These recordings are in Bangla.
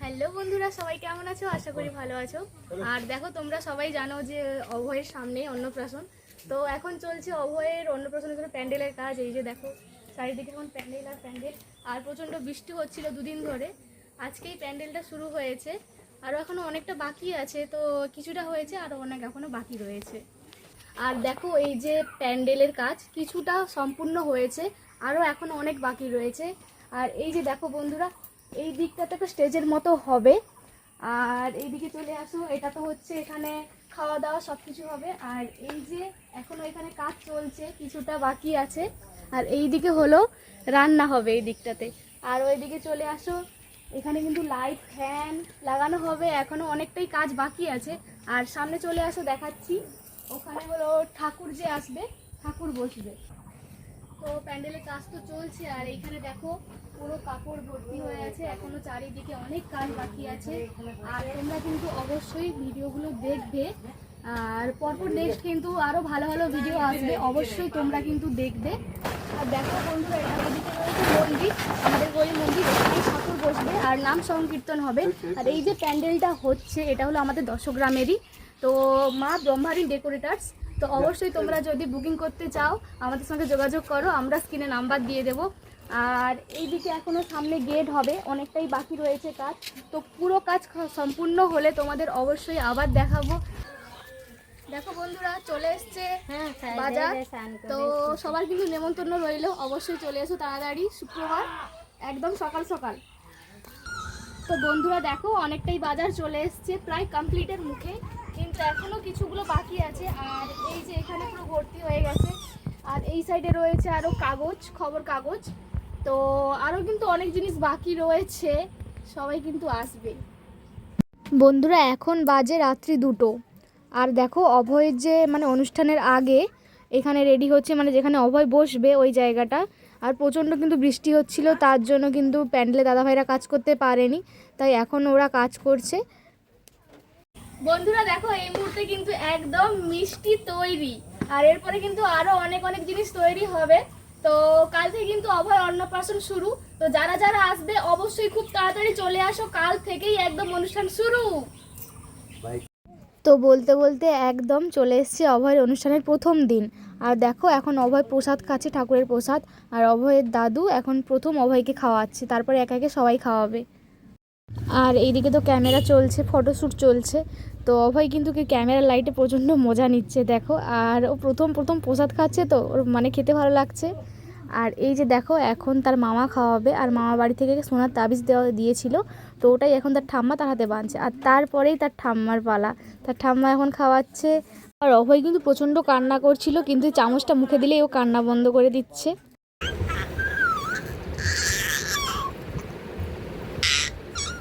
হ্যালো বন্ধুরা, সবাই কেমন আছো? আশা করি ভালো আছো। আর দেখো, তোমরা সবাই জানো যে অভয়ের সামনে অন্নপ্রাশন। তো এখন চলছে অভয়ের অন্নপ্রাশনের জন্য প্যান্ডেলের কাজ। এই যে দেখো, চারিদিকে এখন প্যান্ডেল আর প্যান্ডেল। আর প্রচণ্ড বৃষ্টি হচ্ছিল দুদিন ধরে। আজকেই প্যান্ডেলটা শুরু হয়েছে। আরও এখনও অনেকটা বাকি আছে, তো কিছুটা হয়েছে আরও অনেক এখনও বাকি রয়েছে। আর দেখো, এই যে প্যান্ডেলের কাজ, কিছুটা সম্পূর্ণ হয়েছে আরও এখনও অনেক বাকি রয়েছে। আর এই যে দেখো বন্ধুরা এই দিকটাতে তো স্টেজের মতো হবে। আর এইদিকে চলে আসো, এটা তো হচ্ছে এখানে খাওয়া দাওয়া সব কিছু হবে। আর এই যে এখনও এখানে কাজ চলছে, কিছুটা বাকি আছে। আর এই দিকে হলো রান্না হবে এই দিকটাতে। আর ওইদিকে চলে আসো, এখানে কিন্তু লাইট ফ্যান লাগানো হবে, এখনও অনেকটাই কাজ বাকি আছে। আর সামনে চলে আসো, দেখাচ্ছি। ওখানে হলো ঠাকুর যে আসবে, ঠাকুর বসবে। তো প্যান্ডেলের কাজ তো চলছে, আর এইখানে দেখো পুরো কাপড় ভর্তি হয়ে আছে, এখনও চারিদিকে অনেক কাজ বাকি আছে। আর তোমরা কিন্তু অবশ্যই ভিডিওগুলো দেখবে। আর পরপর নেক্সট কিন্তু আরও ভালো ভালো ভিডিও আসবে, অবশ্যই তোমরা কিন্তু দেখবে। আর দেখো বন্ধুরা মন্দির, আমাদের মন্দির বসবে, আর নাম সংকীর্তন হবে। আর এই যে প্যান্ডেলটা হচ্ছে, এটা হলো আমাদের দশগ্রামেরই। তো মা ব্রহ্মারী ডেকোরেটার্স তো অবশ্যই তোমরা যদি বুকিং করতে চাও, আমাদের সঙ্গে যোগাযোগ করো, আমরা স্ক্রিনে নাম্বার দিয়ে দেবো। আর এইদিকে এখনও সামনে গেট হবে অনেকটাই বাকি রয়েছে কাজ। তো পুরো কাজ সম্পূর্ণ হলে তোমাদের অবশ্যই আবার দেখাবো। দেখো বন্ধুরা চলে এসছে বাজার। তো সবার কিন্তু নেমন্তন্ন রইল অবশ্যই চলে এসো তাড়াতাড়ি। শুক্রবার একদম সকাল সকাল। তো বন্ধুরা দেখো অনেকটাই বাজার চলে এসছে প্রায় কমপ্লিটের মুখে। কিন্তু এখনও কিছুগুলো বাকি আছে আর এই যে এখানে পুরো ভর্তি হয়ে গেছে। আর এই সাইডে রয়েছে আরও কাগজ খবর কাগজ। তো আরও কিন্তু অনেক জিনিস বাকি রয়েছে সবাই কিন্তু আসবে। বন্ধুরা এখন বাজে রাত্রি দুটো। আর দেখো অভয়ের যে মানে অনুষ্ঠানের আগে এখানে রেডি হচ্ছে মানে যেখানে অভয় বসবে ওই জায়গাটা। আর প্রচণ্ড কিন্তু বৃষ্টি হচ্ছিল তার জন্য কিন্তু প্যান্ডেলে দাদাভাইরা কাজ করতে পারেনি তাই এখন ওরা কাজ করছে। বন্ধুরা দেখো এই মুহূর্তে কিন্তু একদম মিষ্টি তৈরি। আর এরপরে কিন্তু আরও অনেক অনেক জিনিস তৈরি হবে। তো কাল থেকে কিন্তু অভয় অন্নপ্রাশন শুরু। তো যারা যারা আসবে অবশ্যই খুব তাড়াতাড়ি চলে আসো। কাল থেকেই একদম অনুষ্ঠান শুরু। তো বলতে বলতে একদম চলে এসছে অভয়ের অনুষ্ঠানের প্রথম দিন। আর দেখো এখন অভয় প্রসাদ খাচ্ছে ঠাকুরের প্রসাদ। আর অভয়ের দাদু এখন প্রথম অভয়কে খাওয়াচ্ছে। তারপরে একে একে সবাই খাওয়াবে। আর এইদিকে তো ক্যামেরা চলছে ফটোশ্যুট চলছে। তো অভয় কিন্তু কি ক্যামেরার লাইটে প্রচণ্ড মজা নিচ্ছে, দেখো। আর ও প্রথম প্রথম প্রসাদ খাচ্ছে তো, ওর মানে খেতে ভালো লাগছে। আর এই যে দেখো, এখন তার মামা খাওয়াবে আর মামা বাড়ি থেকে সোনার তাবিজ দেওয়া দিয়েছিল। তো ওটাই এখন তার ঠাম্মা তার হাতে বাঁধছে। আর তারপরেই তার ঠাম্মার পালা। তার ঠাম্মা এখন খাওয়াচ্ছে। আর অভয় কিন্তু প্রচণ্ড কান্না করছিল, কিন্তু চামচটা মুখে দিলেই ও কান্না বন্ধ করে দিচ্ছে।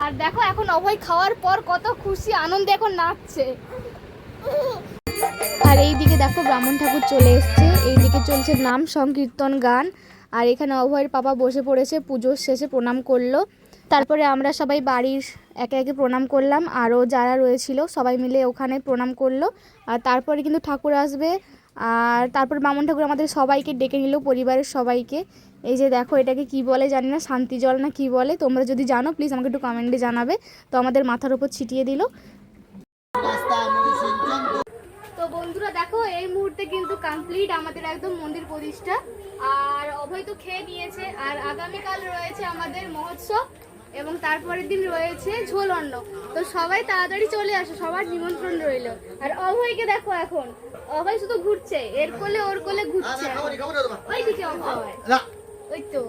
আর দেখো এখন অভয় খাওয়ার পর কত খুশি, আনন্দে এখন নাচছে। আর এইদিকে দেখো ব্রাহ্মণ ঠাকুর চলে এসছে। এইদিকে চলছে নাম সংকীর্তন গান। আর এখানে অভয়ের পাপা বসে পড়েছে, পুজোর শেষে প্রণাম করল। তারপরে আমরা সবাই বাড়ির একে একে প্রণাম করলাম। আরও যারা রয়েছিল সবাই মিলে ওখানে প্রণাম করল। আর তারপরে কিন্তু ঠাকুর আসবে। আর তারপর বামন ঠাকুর আমাদের সবাইকে ডেকে নিল, পরিবারের সবাইকে। এই যে দেখো, এটাকে কি বলে জানি না, শান্তি জল না কি বলে, তোমরা যদি জানো প্লিজ আমাকে একটু কমেন্টে জানাবে। তো আমাদের মাথার উপর ছিটিয়ে দিল। তো বন্ধুরা দেখো, এই মুহূর্তে কিন্তু কমপ্লিট আমাদের একদম মন্দির প্রতিষ্ঠা। আর অভয় তো খেয়ে নিয়েছে, আর আগামীকাল রয়েছে আমাদের মহোৎসব, এবং তারপরের দিন রয়েছে ঝোল অন্ন তো সবাই তাড়াতাড়ি চলে আসো, সবার নিমন্ত্রণ রইল। আর অভয়কে দেখো এখন। অভয় শুধু ঘুরছে এর কোলে ওর কোলে ঘুরছে। ওই দিকে অভয়। ওই তো।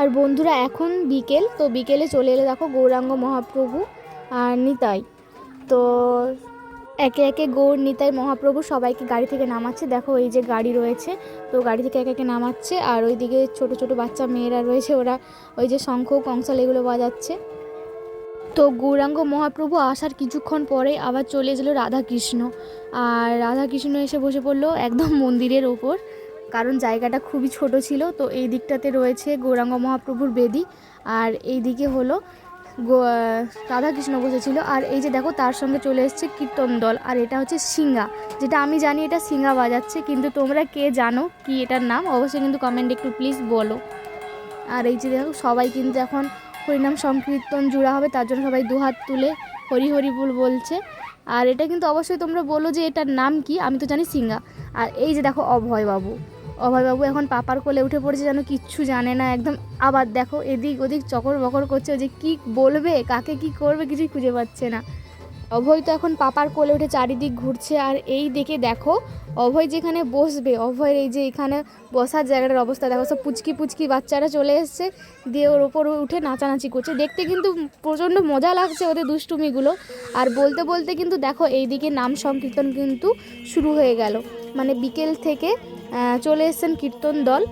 আর বন্ধুরা এখন বিকেল তো বিকেলে চলে এলে দেখো গৌরাঙ্গ মহাপ্রভু আর নিতাই। তো একে একে গৌর, নিতাই, মহাপ্রভু সবাইকে গাড়ি থেকে নামাচ্ছে। দেখো এই যে গাড়ি রয়েছে, তো গাড়ি থেকে একে একে নামাচ্ছে। আর ওইদিকে ছোট ছোট বাচ্চা মেয়েরা রয়েছে, ওরা ওই যে শঙ্খ, কংসাল এগুলো বাজাচ্ছে। তো গৌরাঙ্গ মহাপ্রভু আসার কিছুক্ষণ পরে আবার চলে এলো রাধাকৃষ্ণ। আর রাধাকৃষ্ণ এসে বসে পড়ল একদম মন্দিরের ওপর, কারণ জায়গাটা খুবই ছোট ছিল। তো এই দিকটাতে রয়েছে গৌরাঙ্গ মহাপ্রভুর বেদি। আর এই দিকে হলো রাধাকৃষ্ণ বসেছিল আর এই যে দেখো তার সঙ্গে চলে এসছে কীর্তন দল আর এটা হচ্ছে সিঙ্গা। যেটা আমি জানি এটা সিঙ্গা বাজাচ্ছে, কিন্তু তোমরা কে জানো কি এটার নাম? অবশ্যই কিন্তু কমেন্ট একটু প্লিজ বলো। আর এই যে দেখো সবাই কিন্তু এখন হরিনাম সংকীর্তন জুড়া হবে, তার জন্য সবাই দুহাত তুলে হরি হরি বল বলছে। আর এটা কিন্তু অবশ্যই তোমরা বলো যে এটার নাম কি, আমি তো জানি সিঙ্গা। আর এই যে দেখো অভয়বাবু। অভয়বাবু এখন পাপার কোলে উঠে পড়েছে যেন কিচ্ছু জানে না, একদম আবার দেখো এদিক ওদিক চকর বকর করছে যে কি বলবে, কাকে কি করবে কিছুই খুঁজে পাচ্ছে না। অভয় তো এখন পাপার কোলে উঠে চারিদিক ঘুরছে আর এই দেখে দেখো অভয় যেখানে বসবে, অভয়ের এই যে এখানে বসার জায়গাটার অবস্থা, দেখো সব পুচকি পুচকি বাচ্চারা চলে এসছে, দিয়ে ওর ওপর উঠে নাচানাচি করছে। দেখতে কিন্তু প্রচণ্ড মজা লাগছে ওদের দুষ্টুমিগুলো আর বলতে বলতে কিন্তু দেখো এইদিকে নাম সংকীর্তন কিন্তু শুরু হয়ে গেল। মানে বিকেল থেকে চলে এসছেন কীর্তন দল।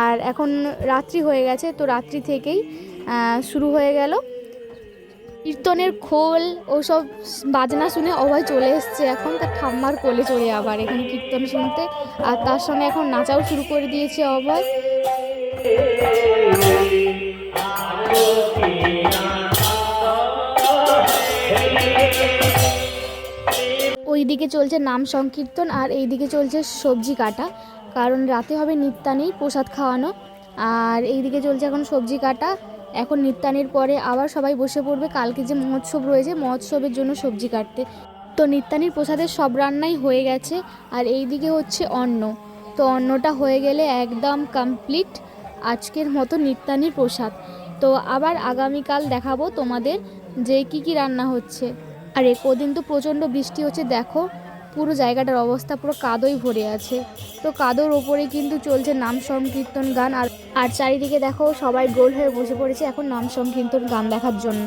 আর এখন রাত্রি হয়ে গেছে, তো রাত্রি থেকেই শুরু হয়ে গেল। কীর্তনের খোল ওসব বাজনা শুনে অভয় চলে এসছে এখন, তার ঠাম্মার কোলে চলে আবার এখানে কীর্তন শুনতে। আর তার সঙ্গে এখন নাচাও শুরু করে দিয়েছে অভয়। ওইদিকে চলছে নাম সংকীর্তন আর এইদিকে চলছে সবজি কাটা। কারণ রাতে হবে নিত্যানি প্রসাদ খাওয়ানো। আর এইদিকে চলছে এখন সবজি কাটা। এখন নিত্যানির পরে আবার সবাই বসে পড়বে। কালকে যে মহোৎসব রয়েছে, মহোৎসবের জন্য সবজি কাটতে। তো নিত্যানির প্রসাদের সব রান্নাই হয়ে গেছে। আর এইদিকে হচ্ছে অন্ন। তো অন্নটা হয়ে গেলে একদম কমপ্লিট আজকের মতো নিত্যানির প্রসাদ। তো আবার আগামীকাল দেখাবো তোমাদের যে কি কি রান্না হচ্ছে। আর এ কদিন তো প্রচণ্ড বৃষ্টি হচ্ছে, দেখো। পুরো জায়গাটার অবস্থা পুরো কাদোই ভরে আছে। তো কাদোর ওপরে কিন্তু চলছে নাম সংকীর্তন গান আর আর চারিদিকে দেখো সবাই গোল হয়ে বসে পড়েছে এখন নাম সংকীর্তন গান দেখার জন্য।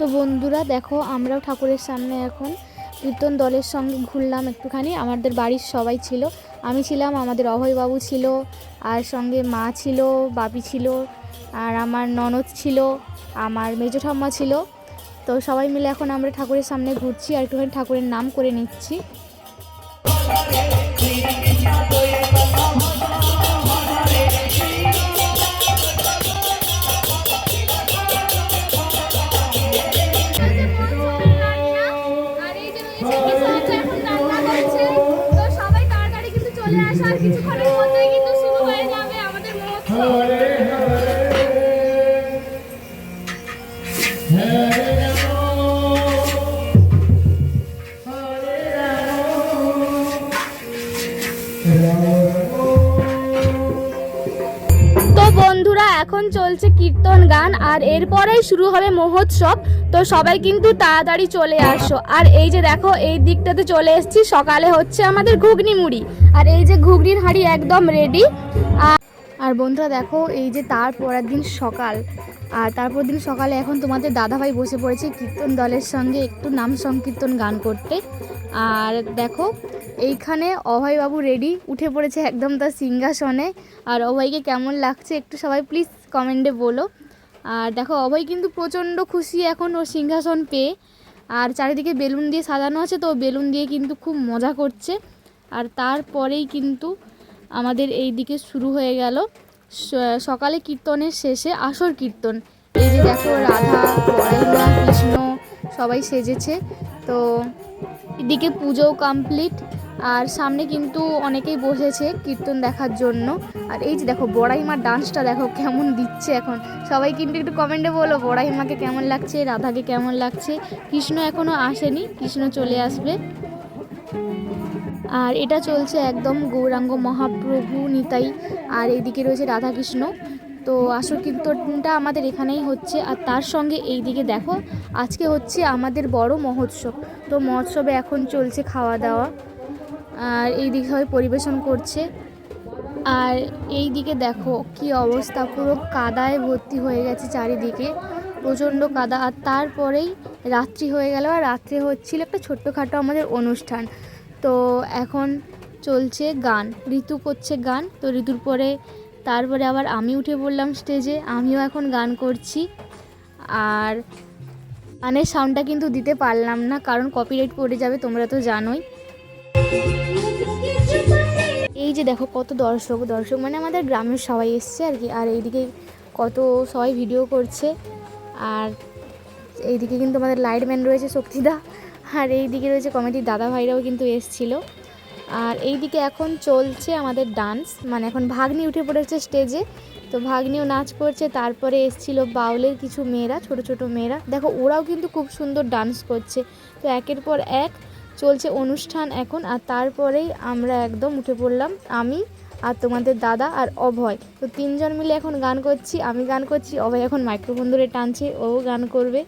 তো বন্ধুরা দেখো, আমরাও ঠাকুরের সামনে এখন কীর্তন দলের সঙ্গে ঘুরলাম একটুখানি। আমাদের বাড়ির সবাই ছিল। আমি ছিলাম, আমাদের অভয়বাবু ছিল, আর সঙ্গে মা ছিল, বাপি ছিল, আর আমার ননদ ছিল, আমার মেজো ঠাম্মা ছিল। তো সবাই মিলে এখন আমরা ঠাকুরের সামনে ঘুরছি আর একটুখানি ঠাকুরের নাম করে নিচ্ছি। চলছে কীর্তন গান, আর এরপরেই শুরু হবে মহোৎসব। তো সবাই কিন্তু তাড়াতাড়ি চলে আসো। আর এই যে দেখো, এই দিকটাতে চলে এসেছি। সকালে হচ্ছে আমাদের ঘুগনি মুড়ি। আর এই যে ঘুগনির হাঁড়ি একদম রেডি আর বন্ধুরা দেখো, এই যে তার পরের দিন সকাল। আর তারপর দিন সকালে এখন তোমাদের দাদাভাই বসে পড়েছে কীর্তন দলের সঙ্গে একটু নাম সংকীর্তন গান করতে। আর দেখো, এইখানে অভয়বাবু রেডি উঠে পড়েছে একদম তার সিংহাসনে। আর অভয়কে কেমন লাগছে একটু সবাই প্লিজ কমেন্টে বলো। আর দেখো, অভয় কিন্তু প্রচণ্ড খুশি এখন ওর সিংহাসন পেয়ে। আর চারিদিকে বেলুন দিয়ে সাজানো আছে, তো বেলুন দিয়ে কিন্তু খুব মজা করছে। আর তারপরেই কিন্তু আমাদের এই দিকে শুরু হয়ে গেল সকালে কীর্তনের শেষে আসর কীর্তন। এই যে দেখো, রাধা বড়াইমা কৃষ্ণ সবাই সেজেছে। তো এদিকে পুজোও কমপ্লিট আর সামনে কিন্তু অনেকেই বসেছে কীর্তন দেখার জন্য। আর এই যে দেখো, বড়াইমার ডান্সটা দেখো কেমন দিচ্ছে এখন। সবাই কিন্তু একটু কমেন্টে বলো, বড়াইমাকে কেমন লাগছে, রাধাকে কেমন লাগছে? কৃষ্ণ এখনও আসেনি, কৃষ্ণ চলে আসবে। আর এটা চলছে একদম গৌরাঙ্গ মহাপ্রভু নিতাই, আর এইদিকে রয়েছে রাধাকৃষ্ণ। তো আসল কীর্তনটা আমাদের এখানেই হচ্ছে, আর তার সঙ্গে এই দিকে দেখো, আজকে হচ্ছে আমাদের বড় মহোৎসব। তো মহোৎসবে এখন চলছে খাওয়া দাওয়া আর এই দিকে সবাই পরিবেশন করছে। আর এই দিকে দেখো কি অবস্থা, পুরো কাদায় ভর্তি হয়ে গেছে চারিদিকে, প্রচণ্ড কাদা। আর তারপরেই রাত্রি হয়ে গেল, আর রাত্রে হচ্ছিল একটা ছোট্টখাটো আমাদের অনুষ্ঠান। তো এখন চলছে গান, ঋতু করছে গান। তো ঋতুর পরে, তারপরে আবার আমি উঠে পড়লাম স্টেজে, আমিও এখন গান করছি। আর গানের সাউন্ডটা কিন্তু দিতে পারলাম না, কারণ কপিরাইট পড়ে যাবে, তোমরা তো জানোই। এই যে দেখো কত দর্শক দর্শক মানে আমাদের গ্রামের সবাই এসছে আর কি। আর এইদিকে কত সবাই ভিডিও করছে। আর এইদিকে কিন্তু আমাদের লাইটম্যান রয়েছে শক্তিদা। আর এইদিকে রয়েছে কমেডির দাদা ভাইরাও কিন্তু এসছিল। আর এইদিকে এখন চলছে আমাদের ডান্স মানে এখন ভাগ্নি উঠে পড়েছে স্টেজে তো ভাগ্নিও নাচ করছে। তারপরে এসছিল বাউলের কিছু মেয়েরা, ছোট ছোট মেয়েরা। দেখো ওরাও কিন্তু খুব সুন্দর ডান্স করছে। তো একের পর এক চলছে অনুষ্ঠান এখন, আর তারপরেই আমরা একদম উঠে পড়লাম। আমি আর তোমাদের দাদা আর অভয়। তো তিনজন মিলে এখন গান করছি। আমি গান করছি, অভয় এখন মাইক্রোফোন ধরে টানছে, ও গান করবে।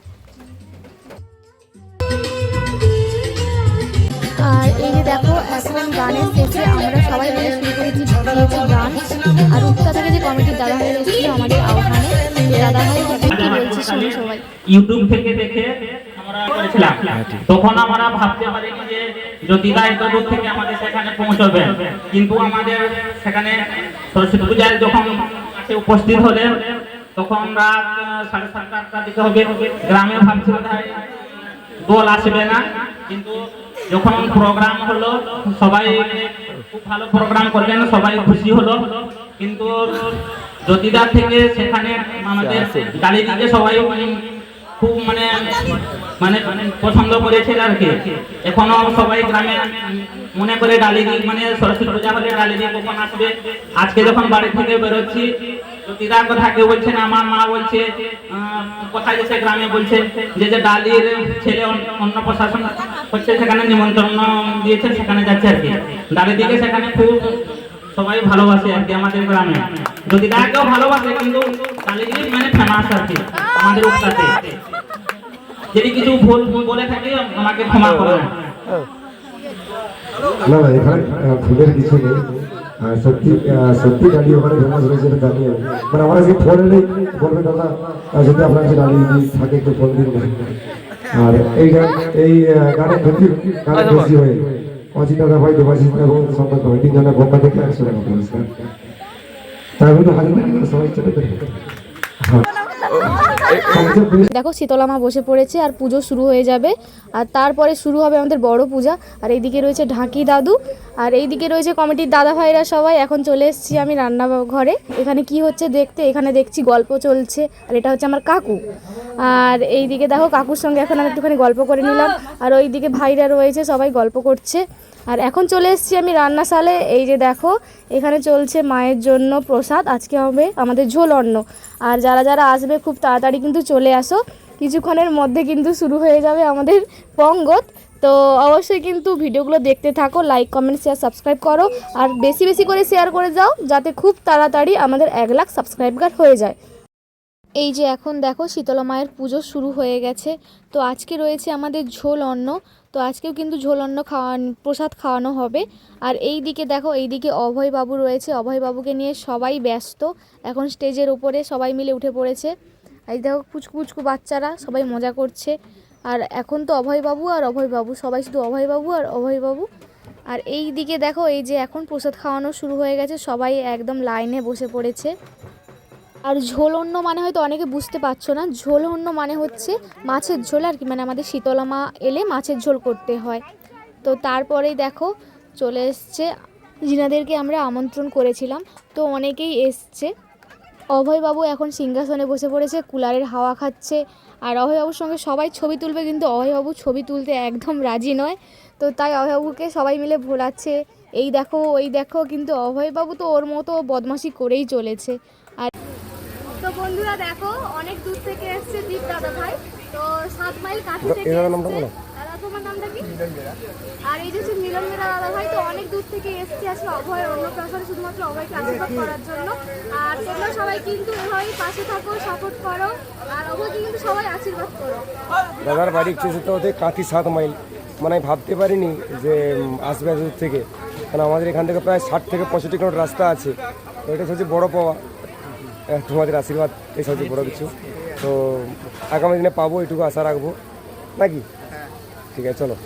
আর এই যে দেখো এখন গানের শেষে আমরা সবাই মিলে শুরু করেছি গান। আর উত্তর থেকে যে কমিটির দাদা ভাই এসেছিল আমাদের আহ্বানে দাদা কি বলছে সবাই। ইউটিউব থেকে দেখে করেছিলাম তখন আমরা ভাবতে পারিনি যে জ্যোতিদা এত দূর থেকে আমাদের সেখানে পৌঁছবে। কিন্তু আমাদের সেখানে সরস্বতী পূজায় যখন উপস্থিত হলেন তখন রাত সাড়ে সাতটা আটটার দিকে হবে। গ্রামে ভাবছি বোধহয় দোল আসবে না। কিন্তু যখন প্রোগ্রাম হলো সবাই খুব ভালো প্রোগ্রাম করলেন সবাই খুশি হলো। কিন্তু জ্যোতিদার থেকে সেখানে আমাদের গালি দিকে সবাই খুব মানে মানে মানে পছন্দ করেছে আর কি। এখনও সবাই গ্রামে মনে করে ডালি মানে সরস্বতী পূজা হলে ডালি দিয়ে কখন আসবে। আজকে যখন বাড়ি থেকে বেরোচ্ছি, জ্যোতিদার কথা কেউ বলছেন আমার মা বলছে কোথায় গেছে গ্রামে বলছে, যে যে ডালির ছেলে অন্য- প্রশাসন হচ্ছে, সেখানে নিমন্ত্রণ দিয়েছে, সেখানে যাচ্ছে আর কি। ডালি দিকে সেখানে খুব সবাই ভালোবাসে আর কি আমাদের গ্রামে। যদি তাকেও ভালোবাসে, কিন্তু ডালিদি মানে ফেমাস আর কি, আমাদের উত্তাতে যদি কিছু ভুল বলে থাকি আমাকে ক্ষমা করবেন। না না এখানে ভুলের কিছু নেই। সত্যি সত্যি গাড়ি ওখানে ফেমাস রয়েছে জানি মানে আমরা যে ফোন এলেই বলবে দাদা যদি আপনার কাছে গাড়ি থাকে একটু ফোন দিন আর এই গান এই গানের ক্ষতি গানের বেশি হয়ে অজিত দাদা ভাই দেবাশিস এবং সম্পদ ভাই তিনজনের পক্ষ থেকে একশো টাকা পুরস্কার তার মধ্যে হাজার সবাই চেপে দেখো শীতলা মা বসে পড়েছে আর পুজো শুরু হয়ে যাবে। আর তারপরে শুরু হবে আমাদের বড় পূজা। আর এইদিকে রয়েছে ঢাকি দাদু আর এইদিকে রয়েছে কমিটির দাদা ভাইরা সবাই, এখন চলে এসেছি আমি রান্না ঘরে এখানে কি হচ্ছে দেখতে? এখানে দেখছি গল্প চলছে, আর এটা হচ্ছে আমার কাকু। আর এইদিকে দেখো, কাকুর সঙ্গে এখন আমি একটুখানি গল্প করে নিলাম। আর ওইদিকে ভাইরা রয়েছে, সবাই গল্প করছে। আর এখন চলে এসেছি আমি রান্নাশালে। এই যে দেখো, এখানে চলছে মায়ের জন্য প্রসাদ, আজকে হবে আমাদের ঝোল অন্ন। আর যারা যারা আসবে, খুব তাড়াতাড়ি কিন্তু চলে আসো। কিছুক্ষণের মধ্যে কিন্তু শুরু হয়ে যাবে আমাদের পঙ্গত। তো অবশ্যই কিন্তু ভিডিওগুলো দেখতে থাকো লাইক কমেন্ট শেয়ার সাবস্ক্রাইব করো আর বেশি বেশি করে শেয়ার করে যাও যাতে খুব তাড়াতাড়ি আমাদের এক লাখ সাবস্ক্রাইবার হয়ে যায়। এই যে এখন দেখো শীতলা মায়ের পুজো শুরু হয়ে গেছে। তো আজকে রয়েছে আমাদের ঝোল অন্ন। তো আজকেও কিন্তু ঝোল অন্ন খাওয়ান, প্রসাদ খাওয়ানো হবে। আর এই দিকে দেখো, এই দিকে অভয় বাবু রয়েছে। অভয়বাবুকে নিয়ে সবাই ব্যস্ত। এখন স্টেজের ওপরে সবাই মিলে উঠে পড়েছে। এই দেখো পুচকু বাচ্চারা সবাই মজা করছে। আর এখন তো অভয় বাবু আর অভয় বাবু, সবাই শুধু অভয় বাবু আর অভয় বাবু। আর এই দিকে দেখো, এই যে এখন প্রসাদ খাওয়ানো শুরু হয়ে গেছে, সবাই একদম লাইনে বসে পড়েছে। আর ঝোল অন্য মানে হয়তো অনেকে বুঝতে পারছ না, ঝোল অন্য মানে হচ্ছে মাছের ঝোল আর কি মানে আমাদের শীতলা মা এলে মাছের ঝোল করতে হয়। তো তারপরেই দেখো, চলে এসছে, জিনাদেরকে আমরা আমন্ত্রণ করেছিলাম, তো অনেকেই এসছে। অভয়বাবু এখন সিংহাসনে বসে পড়েছে, কুলারের হাওয়া খাচ্ছে আর অভয়বাবুর সঙ্গে সবাই ছবি তুলবে কিন্তু অভয়বাবু ছবি তুলতে একদম রাজি নয়। তো তাই অভয়বাবুকে সবাই মিলে ভোলাচ্ছে। এই দেখো ওই দেখো কিন্তু অভয়বাবু তো ওর মতো বদমাশি করেই চলেছে। আর তো বন্ধুরা দেখো অনেক দূর থেকে এসছে দীপ দাদা ভাই। তো সাত মাইল কাছে থেকে তোমার নামটা কি? আর এই যে হচ্ছে মিলন মেরা দাদা ভাই, তো অনেক দূর থেকে এসেছে অভয় শুধুমাত্র অভয়কে আশীর্বাদ করার জন্য। আর তোমরা সবাই কিন্তু পাশে থাকো সাপোর্ট করো, আর অভয়কে কিন্তু সবাই আশীর্বাদ করো। দাদার বাড়ি একটু তো ওদের কাঁথি সাত মাইল। মানে আমি ভাবতে পারিনি যে আসবে এত দূর থেকে। কারণ আমাদের এখান থেকে প্রায় ষাট থেকে পঁয়ষট্টি কিলোমিটার রাস্তা আছে। তো এটা সবচেয়ে বড় পাওয়া। তোমাদের আশীর্বাদ এই সবচেয়ে বড় কিছু। তো আগামী দিনে পাবো, এটুকু আশা রাখব। নাকি? ঠিক আছে, চলো।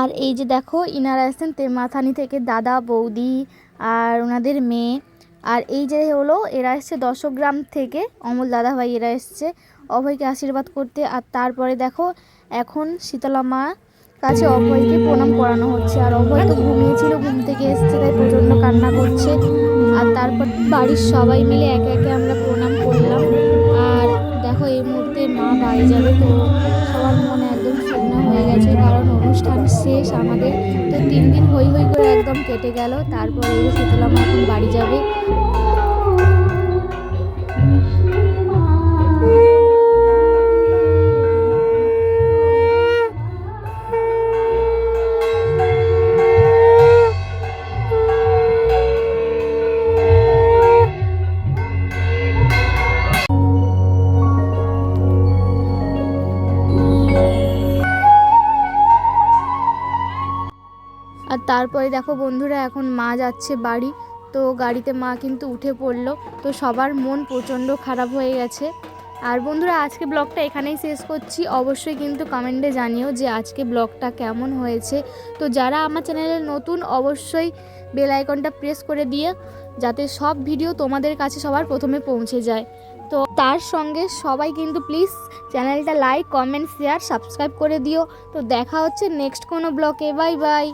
আর এই যে দেখো, ইনারা এসেছেন তেমাথানি থেকে দাদা, বৌদি আর ওনাদের মেয়ে। আর এই যে হলো, এরা এসছে দশগ্রাম থেকে। অমল দাদা ভাই, এরা এসছে অভয়কে আশীর্বাদ করতে। আর তারপরে দেখো, এখন শীতলা মা কাছে অভয়কে প্রণাম করানো হচ্ছে। আর অভয় তো ঘুমিয়েছিল, ঘুম থেকে এসছে, তাই প্রচণ্ড কান্না করছে। আর তারপর বাড়ির সবাই মিলে একে একে আমরা প্রণাম করলাম। এই মুহূর্তে মা বাড়ি যাবে, তো সবার মনে একদম শুকনো হয়ে গেছে। কারণ অনুষ্ঠান শেষ, আমাদের তো তিন দিন হই হই করে একদম কেটে গেল। তারপরে শীতলা মা এখন বাড়ি যাবে। তারপরে দেখো বন্ধুরা, এখন মা যাচ্ছে বাড়ি। তো গাড়িতে মা কিন্তু উঠে পড়ল। তো সবার মন প্রচণ্ড খারাপ হয়ে গেছে। আর বন্ধুরা, আজকে ব্লগটা এখানেই শেষ করছি। অবশ্যই কিন্তু কমেন্টে জানিও যে আজকে ব্লগটা কেমন হয়েছে। তো যারা আমার চ্যানেলে নতুন, অবশ্যই বেল আইকনটা প্রেস করে দিয়ে যাতে সব ভিডিও তোমাদের কাছে সবার প্রথমে পৌঁছে যায়। তো তার সঙ্গে সবাই কিন্তু প্লিজ চ্যানেলটা লাইক, কমেন্ট, শেয়ার, সাবস্ক্রাইব করে দিও। তো দেখা হচ্ছে নেক্সট কোনো ব্লগে। Bye bye.